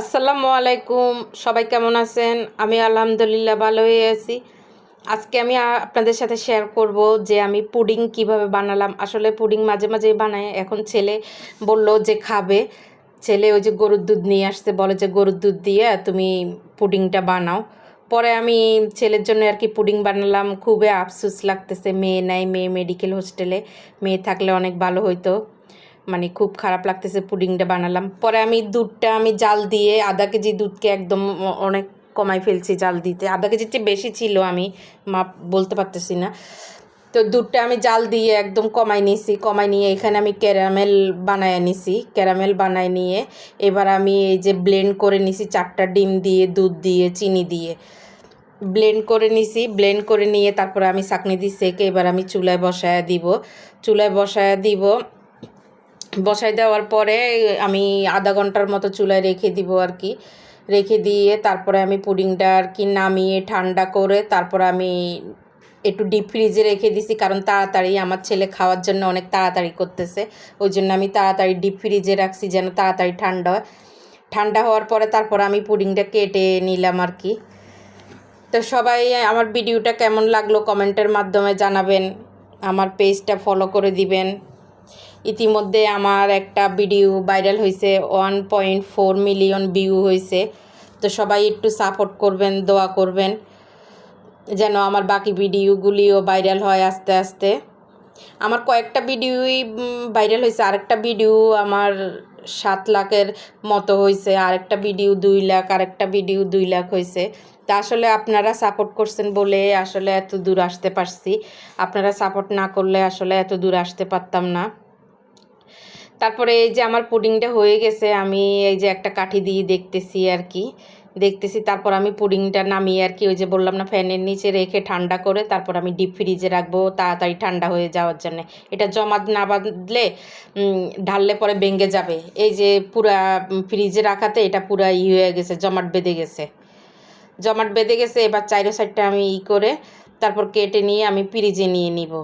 আসসালামু আলাইকুম, সবাই কেমন আছেন? আমি আলহামদুলিল্লাহ ভালোই আছি। আজকে আমি আপনাদের সাথে শেয়ার করব যে আমি পুডিং কীভাবে বানালাম। আসলে পুডিং মাঝে মাঝে বানাই এখন ছেলে বলল যে খাবে। ছেলে ওই যে গরুর দুধ নিয়ে আসতে বলে যে গরুর দুধ দিয়ে তুমি পুডিংটা বানাও। পরে আমি ছেলের জন্য আর কি পুডিং বানালাম। খুবই আফসোস লাগতেছে। মেয়ে নাই, মেয়ে মেডিকেল হোস্টেলে মেয়ে থাকলে অনেক ভালো হইতো। মানে খুব খারাপ লাগতেছে পুডিংটা বানালাম। পরে আমি দুধটা আমি জাল দিয়ে আধা কেজি দুধকে একদম অনেক কমাই ফেলছি জাল দিতে। আধা কেজির চেয়ে বেশি ছিল আমি মাপ বলতে পারতেছি না। তো দুধটা আমি জাল দিয়ে একদম কমাই নিয়েছি কমাই নিয়ে এখানে আমি ক্যারামেল বানায় নিছি ক্যারামেল বানায় নিয়ে এবার আমি এই যে ব্লেন্ড করে নিছি চারটা ডিম দিয়ে, দুধ দিয়ে, চিনি দিয়ে। ব্লেন্ড করে নিছি, ব্লেন্ড করে নিয়ে তারপরে আমি চাকনি দিয়ে সেকে এবার আমি চুলায় বসায় দিব। চুলায় বসায় দিব বসাই দেওয়ার পরে আমি আধা ঘণ্টার মতো চুলায় রেখে দিব আর কি। রেখে দিয়ে তারপরে আমি পুডিংটা আর কি নামিয়ে ঠান্ডা করে তারপর আমি একটু ডিপ ফ্রিজে রেখে দিছি, কারণ তাড়াতাড়ি আমার ছেলে খাওয়ার জন্য অনেক তাড়াতাড়ি করতেছে। ওই জন্য আমি তাড়াতাড়ি ডিপ ফ্রিজে রাখছি যেন তাড়াতাড়ি ঠান্ডা হয়। ঠান্ডা হওয়ার পরে তারপর আমি পুডিংটা কেটে নিলাম আর কি। তো সবাই আমার ভিডিওটা কেমন লাগল কমেন্টের মাধ্যমে জানাবেন। আমার পেজটা ফলো করে দিবেন। ইতিমধ্যে আমার একটা ভিডিও ভাইরাল হয়েছে one point four million view হয়েছে। তো সবাই একটু সাপোর্ট করবেন, দোয়া করবেন, যেন আমার বাকি ভিডিওগুলিও ভাইরাল হয় আস্তে আস্তে। আমার কয়েকটা ভিডিওই ভাইরাল হয়েছে। আরেকটা ভিডিও আমার সাত লাখের মতো হয়েছে, আরেকটা ভিডিও দুই লাখ, আরেকটা ভিডিও দুই লাখ হয়েছে। তা আসলে আপনারা সাপোর্ট করছেন বলে আসলে এত দূর আসতে পারছি। আপনারা সাপোর্ট না করলে আসলে এত দূর আসতে পারতাম না। তারপরে এই যে আমার পুডিংটা হয়ে গেছে, আমি এই যে একটা কাঠি দিয়ে দেখতেছি আর কি। দেখতেছি, তারপর আমি পুডিংটা নামিয়ে আর কি, ওই যে বললাম না, ফ্যানের নিচে রেখে ঠান্ডা করে তারপর আমি ডিপ ফ্রিজে রাখব তাড়াতাড়ি ঠান্ডা হয়ে যাওয়ার জন্য। এটা জমা না বাঁধলে ঢাললে পরে ভেঙে যাবে। এই যে পুরা ফ্রিজে রাখাতে এটা পুরা ই হয়ে গেছে, জমাট বেঁধে গেছে। জমাট বেঁধে গেছে, এবার চাইরো সাইডটা আমি ই করে তারপর কেটে নিয়ে আমি ফ্রিজে নিয়ে নিব।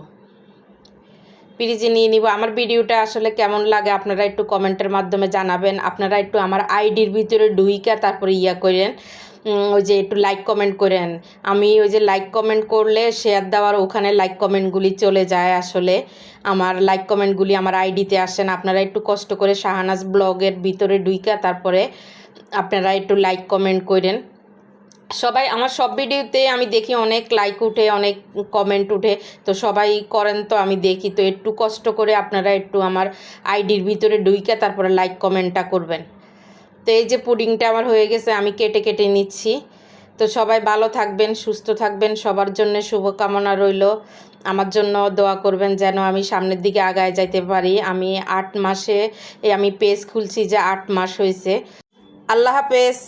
ফ্রিজে নিয়ে নিব। আমার ভিডিওটা আসলে কেমন লাগে আপনারা একটু কমেন্টের মাধ্যমে জানাবেন। আপনারা একটু আমার আইডির ভিতরে ঢুইকা তারপরে ইয়া করেন। ওই যে একটু লাইক কমেন্ট করেন। আমি ওই যে লাইক কমেন্ট করলে শেয়ার দেওয়ার ওখানে লাইক কমেন্টগুলি চলে যায় আসলে। আমার লাইক কমেন্টগুলি আমার আইডিতে আসেন আপনারা একটু কষ্ট করে শাহানাজ ব্লগের ভিতরে ঢুইকা তারপরে আপনারা একটু লাইক কমেন্ট করেন। সবাই আমার সব ভিডিওতে আমি দেখি অনেক লাইক উঠে, অনেক কমেন্ট উঠে। তো সবাই করেন তো আমি দেখি। তো একটু কষ্ট করে আপনারা একটু আমার আইডির ভিতরে ঢুইকে তারপরে লাইক কমেন্টটা করবেন। তো এই যে পুডিংটা আমার হয়ে গেছে, আমি কেটে কেটে নিচ্ছি। তো সবাই ভালো থাকবেন, সুস্থ থাকবেন। সবার জন্য শুভকামনা রইল। আমার জন্য দোয়া করবেন যেন আমি সামনের দিকে আগায় যাইতে পারি। আমি আট মাসে আমি পেজ খুলছি যে আট মাস হয়েছে আল্লাহ হাফেজ।